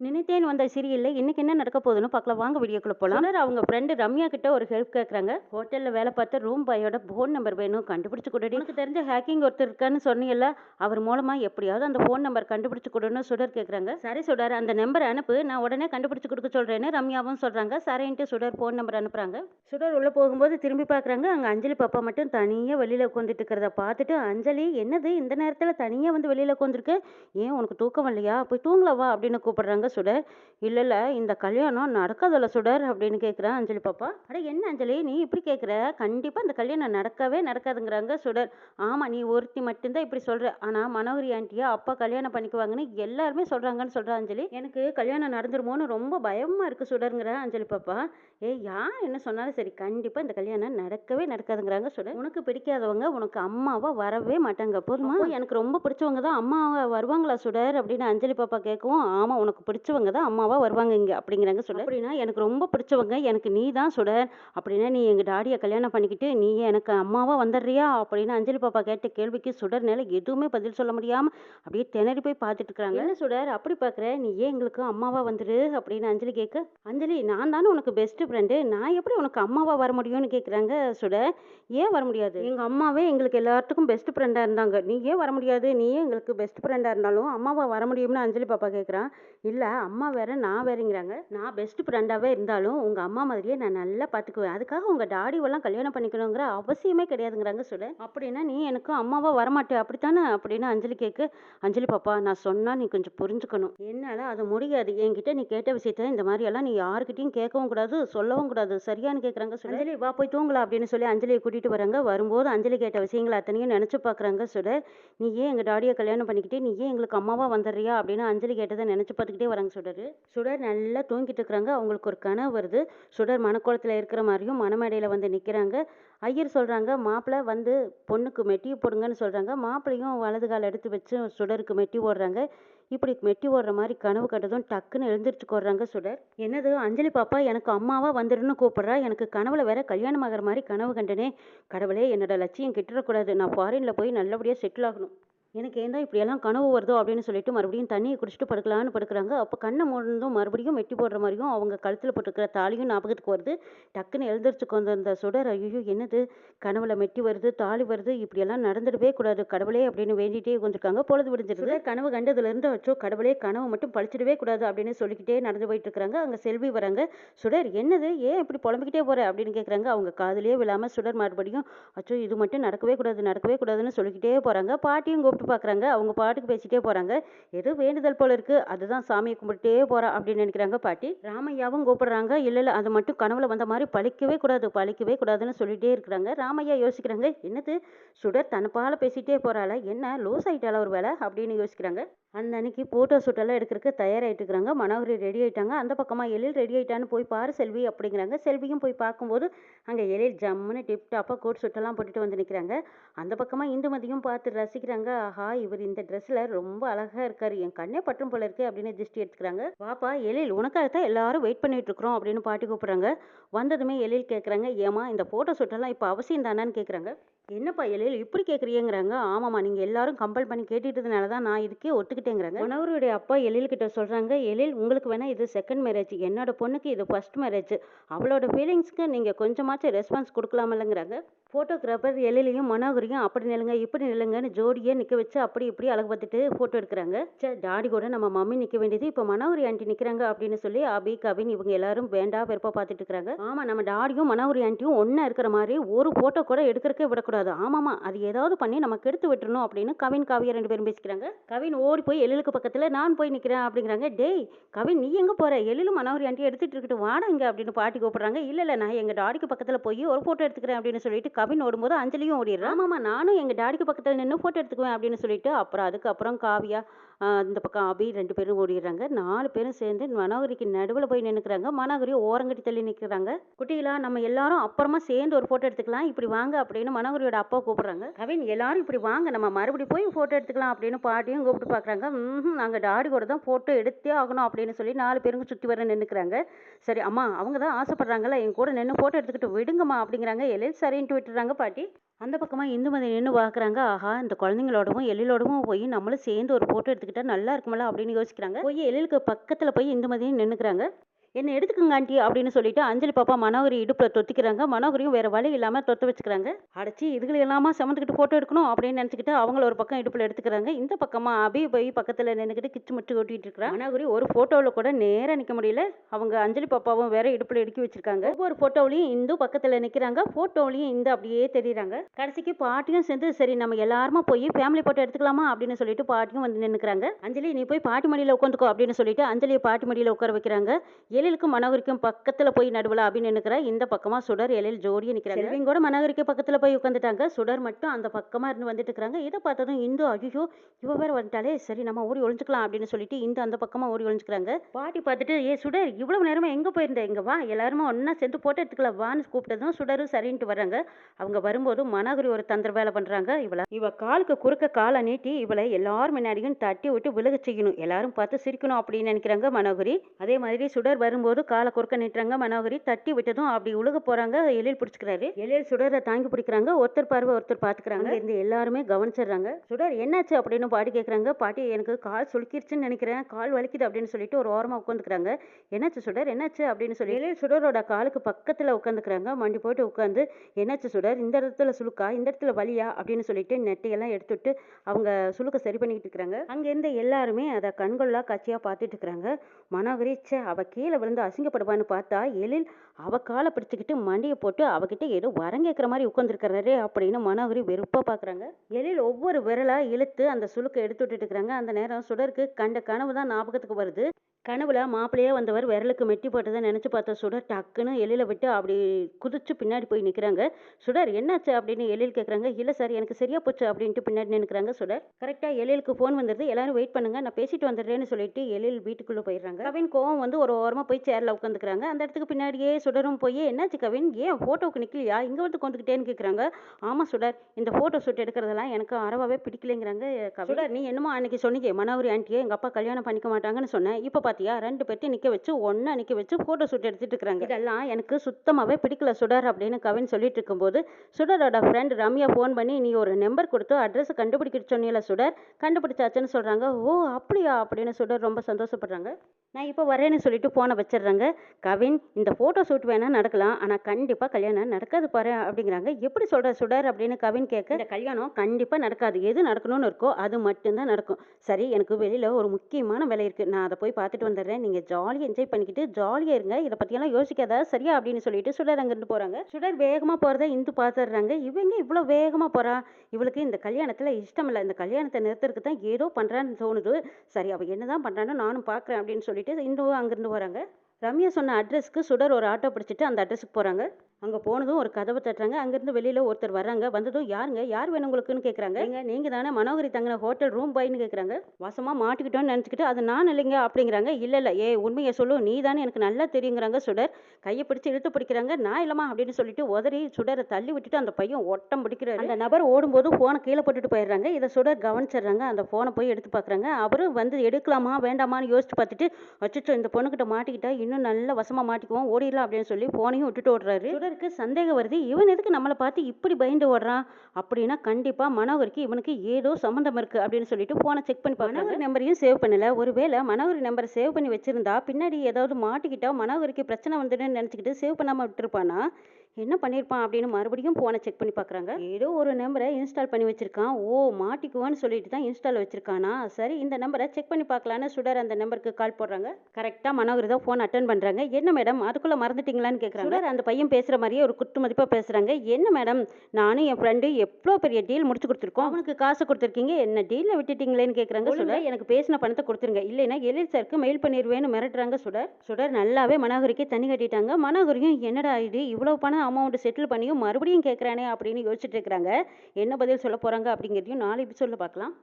நினைத்தேன் வந்த சீரியல்ல இன்னைக்கு என்ன நடக்க போகுதுன்னு பார்க்கலாம். வாங்க வீடியோக்குள்ள போலாம். சுடர் அவங்க ஃப்ரெண்டு ரம்யா கிட்ட ஒரு ஹெல்ப் கேட்குறாங்க ஹோட்டல்ல வேலை பார்த்த ரூம் பாயோட ஃபோன் நம்பர் வேணும். கண்டுபிடிச்சு கொடுடி. உனக்கு தெரிஞ்ச ஹேக்கிங் ஒருத்தர் இருக்கான்னு சொன்னீங்கல்ல அவர் மூலமா எப்படியாவது அந்த ஃபோன் நம்பர் கண்டுபிடிச்சு கொடுன்னு சுடர் கேட்குறாங்க சரி சுடர் அந்த நம்பர் அனுப்பு. நான் உடனே கண்டுபிடிச்சு கொடுக்க சொல்றேன்னு ரம்யாவும் சொல்றாங்க. சரின்ட்டு சுடர் ஃபோன் நம்பர் அனுப்புறாங்க. சுடர் உள்ள போகும்போது திரும்பி பார்க்குறாங்க அங்க அஞ்சலி பாப்பா மட்டும் தனியா வெளியில உட்காந்துட்டு இருக்கிறத பார்த்துட்டு அஞ்சலி என்னது? இந்த நேரத்துல தனியா வந்து வெளியில உட்காந்துருக்கு ஏன் உனக்கு தூக்கம் இல்லையா போய் தூங்கலவா? அப்படின்னு கூப்பிடுறாங்க சுடர். இல்லை இல்லை இந்த கல்யாணம் நடக்கதில்ல சுடர் அப்படின்னு கேட்குறேன் அஞ்சலி பாப்பா. அட என்ன அஞ்சலி? நீ இப்படி கேட்குற கண்டிப்பாக இந்த கல்யாணம் நடக்கவே நடக்காதுங்கிறாங்க சுடர். ஆமாம் நீ ஒருத்தி மட்டும்தான் இப்படி சொல்கிற ஆனால் மனோகரி ஆண்டியா அப்பா கல்யாணம் பண்ணிக்குவாங்கன்னு எல்லாருமே சொல்கிறாங்கன்னு சொல்ற அஞ்சலி. எனக்கு கல்யாணம் நடந்துருமோன்னு ரொம்ப பயமாக இருக்கு சுடருங்கிற அஞ்சலி பாப்பா. ஏய் யார் என்ன சொன்னாலும் சரி கண்டிப்பாக இந்த கல்யாணம் நடக்கவே நடக்காதுங்கிறாங்க சுடர். உனக்கு பிடிக்காதவங்க உனக்கு அம்மாவா வரவே மாட்டாங்க. போதுமா? எனக்கு ரொம்ப பிடிச்சவங்க தான் அம்மாவை வருவாங்களா சுடர் அப்படின்னு அஞ்சலி பாப்பா கேட்கவும் ஆமாம் உனக்கு பிடிச்சவங்க தான் அம்மாவா வருவாங்க இங்க அப்படிங்கிறாங்க சுடர் அப்படின்னா எனக்கு ரொம்ப பிடிச்சவங்க எனக்கு நீ தான் சுடர் அப்படின்னா நீ எங்க டாடியை கல்யாணம் பண்ணிக்கிட்டு நீ எனக்கு அம்மாவா வந்துடுறியா? அப்படின்னு அஞ்சலி பாப்பா கேட்ட கேள்விக்கு சுடர்னால எதுவுமே பதில் சொல்ல முடியாம அப்படியே திணறி போய் பார்த்துட்டு இருக்காங்க என்ன சுடர்? அப்படி பார்க்குற? நீ ஏன் எங்களுக்கு அம்மாவா வந்துரு? அப்படின்னு அஞ்சலி கேட்க அஞ்சலி நான் தானே உனக்கு பெஸ்ட் ஃப்ரெண்டு நான் எப்படி உனக்கு அம்மாவா வர முடியும்னு கேட்குறாங்க சுடர்? ஏன் வர முடியாது? எங்க அம்மாவே எங்களுக்கு எல்லாத்துக்கும் பெஸ்ட் ஃப்ரெண்டா இருந்தாங்க. நீ ஏன் வர முடியாது? நீ ஏன் எங்களுக்கு பெஸ்ட் ஃப்ரெண்டா இருந்தாலும் அம்மாவா வர முடியும்னு அஞ்சலி பாப்பா கேட்குறான் இல்ல அம்மா வேறு நான் வேறுங்கிறாங்க. நான் பெஸ்ட் ஃப்ரெண்டாகவே இருந்தாலும் உங்கள் அம்மா மாதிரியே நான் நல்லா பார்த்துக்குவேன் அதுக்காக உங்கள் டாடிவெல்லாம் கல்யாணம் பண்ணிக்கணுங்கிற அவசியமே கிடையாதுங்கிறாங்க சுட அப்படின்னா நீ எனக்கு அம்மாவாக வரமாட்டே. அப்படித்தானே? அப்படின்னு அஞ்சலி கேட்க அஞ்சலி பாப்பா நான் சொன்னால் நீ கொஞ்சம் புரிஞ்சுக்கணும். என்னால் அது முடியாது. என்கிட்ட நீ கேட்ட விஷயத்த இந்த மாதிரியெல்லாம் நீ யாருக்கிட்டையும் கேட்கவும் கூடாது சொல்லவும் கூடாது. சரியானு கேட்குறாங்க சுட அஞ்சலி வா போய் தூங்கலாம் அப்படின்னு சொல்லி அஞ்சலியை கூட்டிகிட்டு வராங்க. வரும்போது அஞ்சலி கேட்ட விஷயங்கள் அத்தனையும் நினச்சி பார்க்குறாங்க சுட நீ ஏன் எங்கள் டாடியை கல்யாணம் பண்ணிக்கிட்டு நீ ஏன் எங்களுக்கு அம்மாவாக வந்துடுறியா அப்படின்னு அஞ்சலி கேட்டதை நினச்சி பார்த்துக்கிட்டே போகிறாங்க சுடர். சுடர் நல்லா தூங்கிட்டு இருக்கிறாங்க. அவங்களுக்கு ஒரு கனவு வருது. சுடர் மணக்கோலத்தில் இருக்கிற மாதிரியும் மணமேடையில் வந்து நிற்கிறாங்க ஐயர் சொல்கிறாங்க மாப்பிள்ளை வந்து பொண்ணுக்கு மெட்டி போடுங்கன்னு சொல்கிறாங்க மாப்பிள்ளையும் வலது கால் எடுத்து வச்சு சுடருக்கு மெட்டி ஓடுறாங்க. இப்படி மெட்டி ஓடுற மாதிரி கனவு கண்டதும் டக்குன்னு எழுந்திரிச்சு போடுறாங்க சுடர். என்னது? அஞ்சலி பாப்பா எனக்கு அம்மாவா வந்துடுன்னு கூப்பிட்றா? எனக்கு கனவுல வேற கல்யாணம் ஆகிற மாதிரி கனவு கண்டனே. கடவுளே என்னோட லட்சியம் கிட்டுறக்கூடாது. நான் ஃபாரின்ல போய் நல்லபடியாக செட்டில் ஆகணும். எனக்கு ஏன் இப்படியெல்லாம் கனவு வருதோ அப்படின்னு சொல்லிட்டு மறுபடியும் தண்ணியை குடிச்சிட்டு படுக்கலான்னு படுக்கிறாங்க. அப்போ கண்ணை மூடந்தும் மறுபடியும் மெட்டி போடுற மாதிரியும் அவங்க கழுத்தில் போட்டுக்கிற தாலியும் ஞாபகத்துக்கு வருது. டக்குன்னு எழுந்திரிச்சு கொண்டு வந்த சுடர் ஐயோ என்னது? கனவுல மெட்டி வருது தாலி வருது இப்படியெல்லாம் நடந்துடவே கூடாது கடவுளே அப்படின்னு வேண்டிகிட்டே உட்காந்துருக்காங்க பொழுது விடிஞ்சிருது. கனவு கண்டதுலேருந்து வச்சோ கடவுளே கனவு மட்டும் பழிச்சிடவே கூடாது அப்படின்னு சொல்லிக்கிட்டே நடந்து போயிட்டு இருக்காங்க அங்கே செல்வி வராங்க. சுடர் என்னது? ஏன் இப்படி புலம்பிக்கிட்டே போற? அப்படின்னு கேட்குறாங்க அவங்க காதலே விழாமல் சுடர் மறுபடியும் அச்சோ இது மட்டும் நடக்கவே கூடாது நடக்கவே கூடாதுன்னு சொல்லிக்கிட்டே போகிறாங்க பாட்டியும் கூப்பிட்டு பார்க்குறாங்க அவங்க பாட்டுக்கு பேசிட்டே போகிறாங்க ஏதோ வேண்டுதல் போல இருக்குது அதுதான் சாமியை கும்பிட்டே போகிறா அப்படின்னு நினைக்கிறாங்க பாட்டி. ராமையாவும் கூப்பிடுறாங்க. இல்லை இல்லை அது மட்டும் கனவுல வந்த மாதிரி பழிக்கவே கூடாது பழிக்கவே கூடாதுன்னு சொல்லிட்டே இருக்கிறாங்க. ராமையா யோசிக்கிறாங்க என்னது? சுடர் தனப்பால் பேசிட்டே போகிறாள என்ன? லூஸ் ஆயிட்டால ஒரு வேலை அப்படின்னு யோசிக்கிறாங்க. அந்த அன்னைக்கு ஃபோட்டோ ஷூட்டெல்லாம் எடுக்கிறதுக்கு தயாராகிட்டு இருக்கிறாங்க மனோகரி ரெடி ஆயிட்டாங்க. அந்த பக்கமாக எழில் ரெடி ஆயிட்டான்னு போய் பாரு செல்வி அப்படிங்கிறாங்க. செல்வியும் போய் பார்க்கும்போது அங்கே எழில் ஜம்முன்னு டிப் டாப்பாக கோட் ஷூட்டெல்லாம் போட்டுட்டு வந்து நிற்கிறாங்க அந்த பக்கமாக இந்துமதியும் பார்த்து ரசிக்கிறாங்க. ஆஹா இவர் இந்த ட்ரெஸ்ஸில் ரொம்ப அழகாக இருக்கார். என் கண்ணே பற்றும் போல இருக்கு அப்படின்னு திருஷ்டி எடுத்துக்கிறாங்க. பாப்பா எழில் உனக்காகத்தான் எல்லாரும் வெயிட் பண்ணிட்டு இருக்கிறோம் அப்படின்னு பாட்டி கூப்பிட்றாங்க. வந்ததுமே எழில் கேட்குறாங்க ஏமா இந்த ஃபோட்டோ ஷூட்டெல்லாம் இப்போ அவசியம் தானான்னு கேட்குறாங்க என்னப்பா எழில் இப்படி கேட்குறீங்கிறாங்க ஆமாம்மா நீங்கள் எல்லாரும் கம்பல் பண்ணி கேட்டுட்டதுனால தான் நான் இதுக்கே ஒத்துக்கிட்டேங்கிறாங்க. உணவருடைய அப்பா எழில்கிட்ட சொல்கிறாங்க எழில் உங்களுக்கு வேணால் இது செகண்ட் மேரேஜ் என்னோட பொண்ணுக்கு இது ஃபர்ஸ்ட் மேரேஜ் அவளோட ஃபீலிங்ஸ்க்கு நீங்கள் கொஞ்சமாச்சும் ரெஸ்பான்ஸ் கொடுக்கலாமல்லங்கிறாங்க. ஃபோட்டோகிராஃபர் எழிலையும் மனோகரியும் அப்படி நில்லுங்க இப்படி நில்லுங்கன்னு ஜோடியே நிற்க வச்சு அப்படி இப்படி அழகு பார்த்துட்டு ஃபோட்டோ எடுக்கிறாங்க. சே டாடி கூட நம்ம மம்மி நிற்க வேண்டியது இப்போ மனோகரி ஆண்டி நிற்கிறாங்க அப்படின்னு சொல்லி அபி கவின் இவங்க எல்லாரும் வேண்டா வெறுப்பாக பார்த்துட்டு இருக்கிறாங்க. ஆமாம் நம்ம டாடியும் மனோகரி ஆண்டியும் ஒன்றா இருக்கிற மாதிரி ஒரு ஃபோட்டோ கூட எடுக்கிறக்கே விடக்கூடாது. ஆமாமா அது ஏதாவது பண்ணி நமக்கு எடுத்து விட்டுறணும் அப்படின்னு கவின் காவியா ரெண்டு பேரும் பேசிக்கிறாங்க. கவின் ஓடி போய் எழிலுக்கு பக்கத்தில் நான் போய் நிற்கிறேன் அப்படிங்கிறாங்க. டேய் கவின் நீ எங்கே போற? எழிலும் மனோகரி ஆண்டி எடுத்துட்டு இருக்கட்டும் வாடா இங்க அப்படின்னு பாட்டி கூப்பிடுறாங்க. இல்லை இல்லை நான் எங்கள் டாடிக்கு பக்கத்தில் போய் ஒரு ஃபோட்டோ எடுத்துக்கிறேன் அப்படின்னு சொல்லிட்டு கவின் ஓடும்போது அஞ்சலியும் ஓடிடுறேன். ஆமாம்மா நானும் எங்கள் டாடிக்கு பக்கத்தில் நின்று ஃபோட்டோ எடுத்துக்குவேன் அப்படின்னு சொல்லிட்டு அப்புறம் அதுக்கப்புறம் காவியா இந்த பக்கம் அபி ரெண்டு பேரும் ஓடிடுறாங்க. நாலு பேரும் சேர்ந்து மனோகரிக்கு நடுவில் போய் நின்னுக்கிறாங்க. மனோகரி ஓரங்கட்டி தள்ளி நிற்கிறாங்க குட்டிகளா நம்ம எல்லாரும் அப்புறமா சேர்ந்து ஒரு ஃபோட்டோ எடுத்துக்கலாம். இப்படி வாங்க அப்படின்னு பாட்டியோட அப்பா கூப்பிட்றாங்க. கவின் எல்லாரும் இப்படி வாங்க நம்ம மறுபடியும் போய் ஃபோட்டோ எடுத்துக்கலாம் அப்படின்னு பாட்டியும் கூப்பிட்டு பார்க்குறாங்க ம் நாங்கள் டாடி கூட தான் ஃபோட்டோ எடுத்தே ஆகணும் அப்படின்னு சொல்லி நாலு பேருங்க சுற்றி வர நின்றுக்கிறாங்க சரி அம்மா அவங்க தான் ஆசைப்படுறாங்கல்ல என் கூட நின்று ஃபோட்டோ எடுத்துக்கிட்டு விடுங்கம்மா அப்படிங்கிறாங்க. எழில் சரின்ட்டு விட்டுறாங்க பாட்டி. அந்த பக்கமாக இந்து மதி நின்று பார்க்குறாங்க ஆஹா இந்த குழந்தைங்களோடவும் எழிலோடவும் போய் நம்மளும் சேர்ந்து ஒரு ஃபோட்டோ எடுத்துக்கிட்டா நல்லா இருக்குமல்ல அப்படின்னு யோசிக்கிறாங்க. போய் எழிலுக்கு பக்கத்தில் போய் இந்து மதியும் நின்றுக்கிறாங்க என்னை எடுத்துக்கங்க ஆண்டி அப்படின்னு சொல்லிட்டு அஞ்சலி பாப்பா மனோகரி இடுப்பில் தொத்திக்கிறாங்க. மனோகரியும் வேற வழி இல்லாமல் தொத்த வச்சுக்கிறாங்க. அடைச்சி இதுகளை எல்லாமா சமந்துக்கிட்டு ஃபோட்டோ எடுக்கணும்? அப்படின்னு நினச்சிக்கிட்டு அவங்கள ஒரு பக்கம் இடுப்பில் எடுத்துக்கிறாங்க. இந்த பக்கமாக அபி போய் பக்கத்தில் நின்றுக்கிட்டு கிச்சு முச்சு ஓட்டிகிட்டு இருக்கிறாங்க மனோகரி ஒரு ஃபோட்டோவில் கூட நேராக நிற்க முடியல. அவங்க அஞ்சலி பாப்பாவும் வேற இடுப்பில் இடுக்கி வச்சிருக்காங்க. ஒவ்வொரு ஃபோட்டோவிலையும் இந்து பக்கத்தில் நிற்கிறாங்க ஃபோட்டோவிலையும் இந்த அப்படியே தெரியுறாங்க. கடைசிக்கு பாட்டியும் சேர்ந்து சரி நம்ம எல்லாருமா போய் ஃபேமிலி ஃபோட்டோ எடுத்துக்கலாமா? அப்படின்னு சொல்லிட்டு பாட்டியும் வந்து நின்றுக்கிறாங்க அஞ்சலி நீ போய் பாட்டி மடியில் உட்காந்துக்கோ அப்படின்னு சொல்லிட்டு அஞ்சலியை பாட்டி மடியில் உட்கார வைக்கிறாங்க. எழிலுக்கும் மனோகரிக்கும் பக்கத்தில் போய் நடுவில் அப்படின்னு நிற்கிற இந்த பக்கமாக சுடர் எழில் ஜோடியை நிற்கிறாங்க கூட மனோகரிக்கு பக்கத்தில் போய் உட்காந்துட்டாங்க. சுடர் மட்டும் அந்த பக்கமாக இருந்து வந்துட்டு இருக்கிறாங்க இதை பார்த்ததும் இந்து ஐயோ இவ வேற வந்துட்டாலே சரி நம்ம ஓடி ஒளிஞ்சுக்கலாம் அப்படின்னு சொல்லிட்டு இந்து அந்த பக்கமாக ஓடி ஒளிஞ்சுக்கிறாங்க பாட்டி பார்த்துட்டு ஏ சுடர் இவ்வளவு நேரமா எங்கே போயிருந்த? இங்கே வா. எல்லாருமே ஒன்றா சேர்ந்து போட்டோ எடுத்துக்கலாம் வான்னு கூப்பிட்டதும் சுடரும் சரின்ட்டு வர்றாங்க. அவங்க வரும்போது மனோகரி ஒரு தந்திர வேலை பண்ணுறாங்க இவளை இவ காலுக்கு குறுக்க காலை நீட்டி இவளை எல்லாரும் முன்னாடியும் தட்டி விட்டு விலக செய்யணும். எல்லாரும் பார்த்து சிரிக்கணும் அப்படின்னு நினைக்கிறாங்க மனோகரி. அதே மாதிரி சுடர் வரும்போது காலை குறுக்க நீட்டுறாங்க மனோகரி தட்டி விட்டதும் அப்படி உழுக போறாங்க. எழில் பிடிச்சிக்கிறாரு. எழில் சுடரை தாங்கி பிடிக்கிறாங்க. ஒருத்தர் பார்வை ஒருத்தர் பார்த்துக்கிறாங்க. இருந்து எல்லாருமே கவனிச்சிடுறாங்க. சுடர் என்னாச்சு அப்படின்னு பாட்டி கேட்குறாங்க பாட்டி எனக்கு கால் சுளுக்கிருச்சுன்னு நினைக்கிறேன். கால் வலிக்குது அப்படின்னு சொல்லிட்டு ஒரு ஓரமாக உட்காந்துக்கிறாங்க என்னாச்சு சுடர்? என்னாச்சு அப்படின்னு சொல்லி எழில் சுடரோட காலுக்கு பக்கத்தில் உட்காந்துக்கிறாங்க மண்டி போட்டு உட்காந்து என்னாச்சு சுடர்? இந்த இடத்துல சுளுக்கா? இந்த இடத்துல வலியா? அப்படின்னு சொல்லிட்டு நெட்டையெல்லாம் எடுத்துட்டு அவங்க சுளுக்க சரி பண்ணிக்கிட்டு இருக்கிறாங்க. அங்கேருந்து எல்லாருமே அதை கண்கொள்ளா காட்சியாக பார்த்துட்டு இருக்கிறாங்க. மனோகரி ச்சே அவ கீழே விழுந்து அசிங்கப்படுவான்னு பார்த்தா எழில் அவ காலை பிடிச்சிக்கிட்டு மண்டியை போட்டு அவகிட்ட ஏதோ வரம் கேட்குற மாதிரி உட்காந்துருக்கிறாரு அப்படின்னு மனோகரி வெறுப்பாக பார்க்குறாங்க. எழில் ஒவ்வொரு விரலாக இழுத்து அந்த சுளுக்கை எடுத்து விட்டுட்டு இருக்கிறாங்க. அந்த நேரம் சுடருக்கு கண்ட கனவு தான் ஞாபகத்துக்கு வருது. கனவுல மாப்பிள்ளையே வந்தவர் விரலுக்கு மெட்டி போட்டதை நினச்சி பார்த்த சுடர் டக்குன்னு எழில விட்டு அப்படி குதிச்சு பின்னாடி போய் நிற்கிறாங்க சுடர் என்னாச்சு? அப்படின்னு எழில் கேட்குறாங்க இல்லை சார் எனக்கு சரியா போச்சு அப்படின்ட்டு பின்னாடி நினைக்கிறாங்க சுடர். கரெக்டாக எழிலுக்கு ஃபோன் வந்துடுது எல்லாரும் வெயிட் பண்ணுங்க. நான் பேசிட்டு வந்துடுறேன்னு சொல்லிட்டு எழில் வீட்டுக்குள்ளே போயிடுறாங்க. கவின் கோவம் வந்து ஒரு ஓரமாக போய் சேரில் உட்காந்துக்கிறாங்க. அந்த இடத்துக்கு பின்னாடியே சுடரும் போய் என்னாச்சு கவின்? ஏன் ஃபோட்டோவுக்கு நிற்கலையா இங்கே வந்து கொண்டுக்கிட்டேன்னு கேட்குறாங்க ஆமாம் சுடர். இந்த ஃபோட்டோ ஷூட் எடுக்கிறதெல்லாம் எனக்கு அறவாவே பிடிக்கலைங்கிறாங்க சுடர் நீ என்னமோ அன்னைக்கு சொன்னீங்க. மனோகரி ஆண்டியை எங்கள் அப்பா கல்யாணம் பண்ணிக்க மாட்டாங்கன்னு சொன்னேன். இப்போ பார்த்தியா ரெண்டு பேர்த்தையும் நிற்க வச்சு ஒன்றா நிற்க வச்சு ஃபோட்டோ ஷூட் எடுத்துட்டு இருக்காங்க இதெல்லாம் எனக்கு சுத்தமாகவே பிடிக்கல சுடர் அப்படின்னு கவின் சொல்லிட்டு இருக்கும்போது சுடரோட ஃப்ரெண்ட் ரம்யா ஃபோன் பண்ணி நீ ஒரு நம்பர் கொடுத்து அட்ரஸ் கண்டுபிடிக்க சொன்னீல சுடர்? கண்டுபிடிச்சாச்சுன்னு சொல்கிறாங்க ஓ அப்படியா? அப்படின்னு சுடர் ரொம்ப சந்தோஷப்படுறாங்க. நான் இப்போ வரேன்னு சொல்லிட்டு ஃபோனை வச்சிடுறாங்க. கவின் இந்த ஃபோட்டோ ஷூட் வேணால் நடக்கலாம். ஆனால் கண்டிப்பாக கல்யாணம் நடக்காது பாரு அப்படிங்கிறாங்க. எப்படி சொல்கிற சுடர்? அப்படின்னு கவின் கேட்க இந்த கல்யாணம் கண்டிப்பாக நடக்காது. எது நடக்கணும்னு இருக்கோ அது மட்டும்தான் நடக்கும். சரி எனக்கு வெளியில் ஒரு முக்கியமான வேலை இருக்குது நான் அதை போய் பார்த்துட்டு வந்துடுறேன். நீங்கள் ஜாலியாக என்ஜாய் பண்ணிக்கிட்டு ஜாலியாக இருங்க. இதை பற்றியெல்லாம் யோசிக்காத. சரியா? அப்படின்னு சொல்லிட்டு சுடர் அங்கிருந்து போகிறாங்க சுடர் வேகமாக போகிறத இந்து பார்த்துடுறாங்க இவங்க இவ்வளோ வேகமாக போகிறா இவளுக்கு இந்த கல்யாணத்தில் இஷ்டம் இல்லை இந்த கல்யாணத்தை நிறுத்துறதுக்கு தான் ஏதோ பண்ணுறான்னு தோணுது. சரி அவள் என்ன தான் பண்ணுறான்னு நானும் பார்க்குறேன் அப்படின்னு சொல்லிட்டு இந்துவும் அங்கேருந்து போகிறாங்க ரம்யா சொன்ன அட்ரஸ்க்கு சுடர் ஒரு ஆட்டோ பிடிச்சிட்டு அந்த அட்ரஸுக்கு போகிறாங்க அங்கே போனதும் ஒரு கதவை தட்டுறாங்க. அங்கேருந்து வெளியில் ஒருத்தர் வர்றாங்க. வந்ததும் யாருங்க? யார் வேணும் உங்களுக்குன்னு கேட்குறாங்க ஏங்க நீங்கள் தானே மனோகரி தங்கின ஹோட்டல் ரூம் பாய்னு கேட்குறாங்க வசமாக மாட்டிக்கிட்டோன்னு நினச்சிக்கிட்டு அது நான் இல்லைங்க அப்படிங்கிறாங்க. இல்லை இல்லை. ஏ உண்மையை சொல்லு. நீ தானே எனக்கு நல்லா தெரியுங்கிறாங்க சுடர். கையை பிடிச்சி இழுத்து பிடிக்கிறாங்க. நான் இல்லைம்மா அப்படின்னு சொல்லிட்டு உதறி சுடரை தள்ளி விட்டுட்டு அந்த பையன் ஒட்டம் பிடிக்கிறாரு. அந்த நபர் ஓடும்போது ஃபோனை கீழே போட்டுட்டு போயிடுறாங்க. இதை சுடர் கவனிச்சிடுறாங்க. அந்த ஃபோனை போய் எடுத்து பார்க்குறாங்க அவரும் வந்து எடுக்கலாமா? வேண்டாமான்னு யோசிச்சு பார்த்துட்டு அச்சோ இந்த பொண்ணுக்கிட்ட மாட்டிக்கிட்டா இன்னும் நல்ல வசமாக மாட்டிக்குவோம். ஓடிடலாம் அப்படின்னு சொல்லி ஃபோனையும் விட்டுட்டு ஓடுறாரு. சுடருக்கு சந்தேகம் வருது இவன் எதுக்கு நம்மளை பார்த்து இப்படி பயந்து ஓடுறான்? அப்படின்னா கண்டிப்பாக மனோகருக்கு இவனுக்கு ஏதோ சம்மந்தம் இருக்குது அப்படின்னு சொல்லிட்டு ஃபோனை செக் பண்ணி மனோகர் நம்பரையும் சேவ் பண்ணல. ஒருவேளை மனோகர் நம்பரை சேவ் பண்ணி வச்சிருந்தா பின்னாடி ஏதாவது மாட்டிக்கிட்டா மனோகருக்கு பிரச்சனை வந்துடுன்னு நினச்சிக்கிட்டு சேவ் பண்ணாமல் விட்டுருப்பானா? என்ன பண்ணியிருப்பான் அப்படின்னு மறுபடியும் ஃபோனை செக் பண்ணி பார்க்குறாங்க. ஏதோ ஒரு நம்பரை இன்ஸ்டால் பண்ணி வச்சிருக்கான். ஓ மாட்டிக்குவான்னு சொல்லிட்டு தான் இன்ஸ்டால் வச்சிருக்கானா? சரி இந்த நம்பரை செக் பண்ணி பார்க்கலான்னு சுடர் அந்த நம்பருக்கு கால் போடுறாங்க. கரெக்டாக மனோகர் தான் ஃபோன் அட்டன் பண்ணுறாங்க என்ன மேடம் அதுக்குள்ளே மறந்துட்டீங்களான்னு கேட்குறாங்க சுடர் அந்த பையன் பேசுகிற மாதிரியே ஒரு குத்து மதிப்பாக பேசுகிறாங்க என்ன மேடம் நானும் என் ஃப்ரெண்டு எவ்வளோ பெரிய டீல் முடிச்சு கொடுத்துருக்கோம். அவனுக்கு காசு கொடுத்துருக்கீங்க. என்ன டீலில் விட்டுட்டீங்களேன்னு கேட்குறாங்க சுடர். எனக்கு பேசின பணத்தை கொடுத்துருங்க. இல்லைன்னா எழில் சாருக்கு மெயில் பண்ணிடுவேன்னு மிரட்டுறாங்க சுடர். சுடர் நல்லாவே மனோகரிக்கு தண்ணி கட்டிட்டாங்க. மனோகரியும் என்னடா இது? இவ்வளோ பணம் அமௌண்ட் செட்டில் பண்ணியும் மறுபடியும் கேட்குறானே அப்படின்னு யோசிச்சுட்டு இருக்கிறாங்க. என்ன பதில் சொல்ல போகிறாங்க அப்படிங்கிறதையும் நாலு எபிசோடில் பார்க்கலாம்?